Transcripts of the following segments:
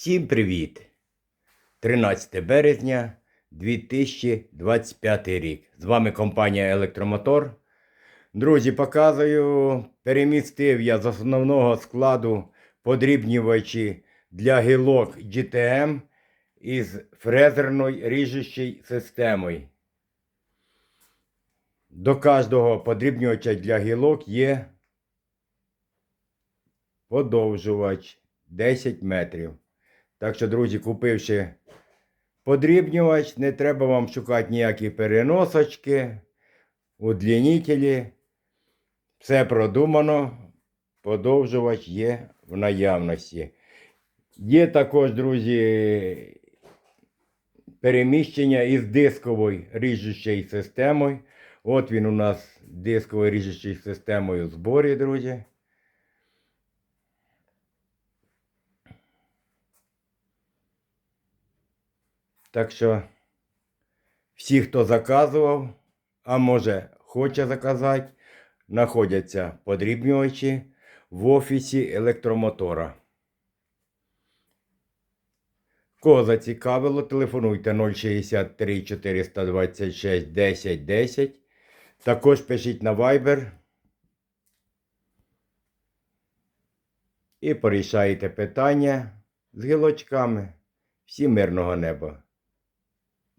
Всім привіт! 13 березня 2025 рік. З вами компанія Електромотор. Друзі, показую, перемістив я з основного складу подрібнювачі для гілок GTM із фрезерною ріжущою системою. До кожного подрібнювача для гілок є подовжувач 10 метрів. Так що, друзі, купивши подрібнювач, не треба вам шукати ніякі переносочки, удлінителі. Все продумано, подовжувач є в наявності. Є також, друзі, переміщення із дисковою ріжучою системою. От він у нас дисковою ріжучою системою в зборі, друзі. Так що всі, хто заказував, а може хоче заказати, знаходяться подрібнювачі в офісі електромотора. Кого зацікавило, телефонуйте 063 426 10 10. Також пишіть на Viber. І порішаєте питання з гілочками. Всім мирного неба.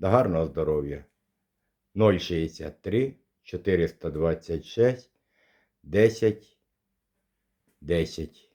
Та гарного здоров'я. 063 426 10 10.